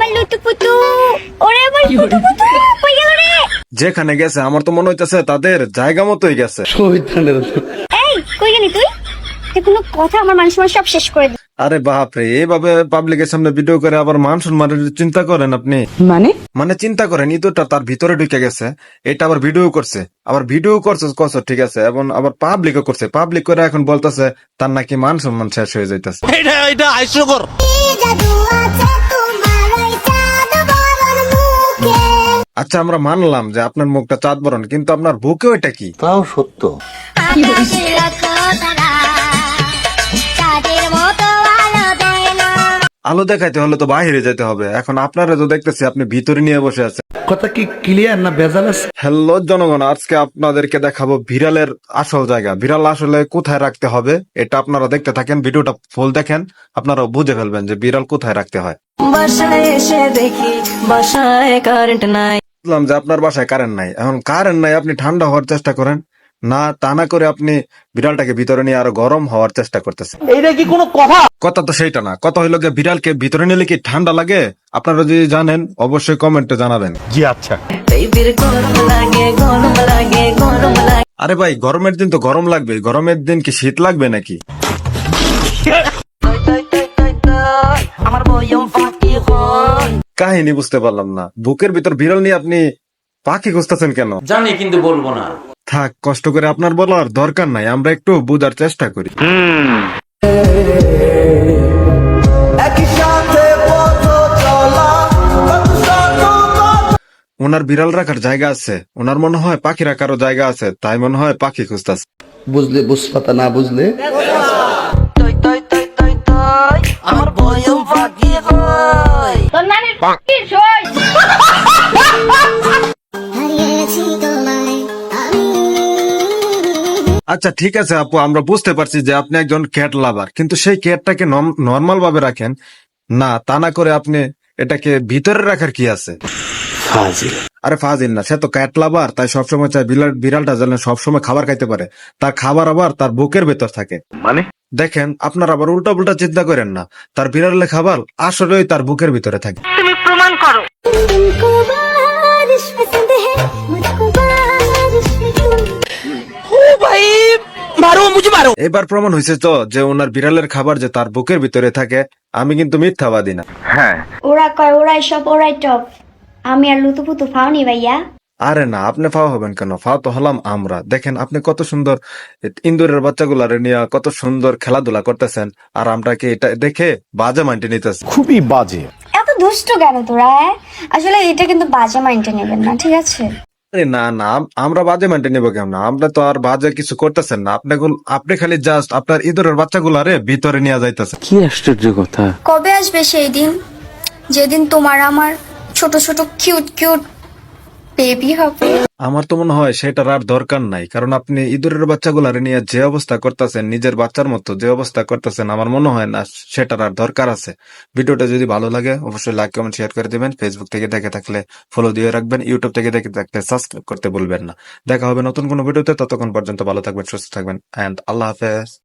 আমার লুতু পুতু। ওরে আমার পুতু পুতু কই গেল রে যেখানে গেছে আমার তো মনে হইতেছে তাদের জায়গা মতোই গেছে। এই কই গেলি তুই? তুই কোনো কথা আমার মানুষ সব শেষ করে দিল আরে বাপরে পাবলিকের সামনে ভিডিও করে আবার মান সম্মানের চিন্তা করেন আপনি? মানে? মানে চিন্তা করেন ইঁদুরটা তার ভিতরে ঢুকে গেছে এটা আবার ভিডিও করছে। আবার ভিডিও করছে করছে ঠিক আছে এবং আবার পাবলিকও করছে। পাবলিক করে এখন বলতেছে তার নাকি মান সম্মান শেষ হয়ে যাইতেছে। এটা এটা হাস্যকর আচ্ছা আমরা মানলাম যে আপনার মুখটা চাঁদ বরণ কিন্তু আপনার বুকে ওইটা কি? তাও সত্য। আলো আলো দেখাইতে হলে তো বাহিরে যেতে হবে। এখন আপনারা তো দেখতেছি আপনি ভিতরে নিয়ে বসে আছেন। কথা কি ক্লিয়ার না ভেজাল আছে? হ্যালো জনগণ আজকে আপনাদেরকে দেখাবো বিড়ালের আসল জায়গা। বিড়াল আসলে কোথায় রাখতে হবে এটা আপনারা দেখতে থাকেন ভিডিওটা ফুল দেখেন। আপনারা বুঝে ফেলবেন যে বিড়াল কোথায় রাখতে হয়। বাসায় এসে দেখি বাসায় কারেন্ট নাই। বুঝলাম যে আপনার বাসায় কারেন্ট নাই এখন কারেন্ট নাই আপনি ঠান্ডা হওয়ার চেষ্টা করেন না তা না করে আপনি বিড়ালটাকে ভিতরে নিয়ে আরও গরম হওয়ার চেষ্টা করতেছেন এইটা কি কোনো কথা কথা তো সেইটা না কথা হইল গিয়ে বিড়ালকে ভিতরে নিলে কি ঠান্ডা লাগে আপনারা যদি জানেন অবশ্যই কমেন্টে জানাবেন জি আচ্ছা বেবির গরম লাগে গরম লাগে গরম লাগে আরে ভাই গরমের দিন তো গরম লাগবে গরমের দিন কি শীত লাগবে নাকি আমার বয়ম হয় কাহিনী বুঝতে পারলাম না। বুকের ভিতর বিড়াল নিয়ে আপনি পাখি খুঁজতেছেন কেন? জানি কিন্তু বলব না। থাক কষ্ট করে আপনার বলার দরকার নাই আমরা একটু বোঝার চেষ্টা করি। ওনার বিড়াল রাখার জায়গা আছে। ওনার মনে হয় পাখি রাখারও জায়গা আছে তাই মনে হয় পাখি খুঁজতেছে। বুঝলে বুঝপাতা না বুঝলে? আচ্ছা ঠিক আছে আপু আমরা বুঝতে পারছি যে আপনি একজন ক্যাট লাভার কিন্তু সেই ক্যাটটাকে নর্মাল ভাবে রাখেন? না তা না করে আপনি এটাকে ভিতরে রাখার কি আছে? আরে ফাজিল না সে তো ক্যাট লাভার তাই সবসময় চায় বিড়াল বিড়ালটা যেন সবসময় খাবার খাইতে পারে। তার খাবার আবার তার বুকের ভেতর থাকে। মানে? দেখেন আপনার আবার উল্টা পুল্টা চিন্তা করেন না তার বিড়ালের খাবার আসলেই তার বুকের ভিতরে থাকে। তুমি প্রমাণ করো। এবার প্রমাণ হয়েছে তো যে ওনার বিড়ালের খাবার যে তার বুকের ভিতরে থাকে আমি কিন্তু মিথ্যাবাদী না। ওরা কয় ওরাই সব ওরাই টপ। আমি আর লুতু পুতু ফাওনি ভাইয়া। আরে না আপনি ফাও হবেন কেন? ফাও তো হলাম আমরা। দেখেন আপনি কত সুন্দর ইন্দুরের বাচ্চাগুলারে নিয়ে কত সুন্দর খেলাধুলা করতেছেন আর আমরাকে এটা দেখে বাজে মাইন্ডে নিতেছে খুবই বাজে। এত দুষ্ট কেন তোরা হ্যাঁ? আসলে এটা কিন্তু বাজে মাইন্ডে নেবেন না ঠিক আছে? আরে না না আম- আমরা বাজে মেনটেন নেব কেমন? আমরা তো আর বাজে কিছু করতেছেন না। আপনি গুল- আপনি খালি জাস্ট আপনার ইঁদুরের বাচ্চাগুলারে ভিতরে নিয়ে যাইতেছে কি আশ্চর্য কথা। কবে আসবে সেই দিন? যেদিন তোমার আমার ছোট ছোট কিউট কিউট বেবি হবে। আমার তো মনে হয় সেটার আর দরকার নাই, কারণ আপনি ইঁদুরের বাচ্চাগুলার নিয়ে যে অবস্থা করতেছেন, নিজের বাচ্চার মতো যে অবস্থা করতেছেন, আমার মনে হয় না সেটার আর দরকার আছে। ভিডিওটা যদি ভালো লাগে, অবশ্যই লাইক কমেন্ট শেয়ার করে দিবেন। ফেসবুক থেকে দেখে থাকলে ফলো দিয়ে রাখবেন ইউটিউব থেকে দেখে থাকলে সাবস্ক্রাইব করতে ভুলবেন না। দেখা হবে নতুন কোনো ভিডিওতে, ততক্ষণ পর্যন্ত ভালো থাকবেন, সুস্থ থাকবেন অ্যান্ড আল্লাহ হাফেজ।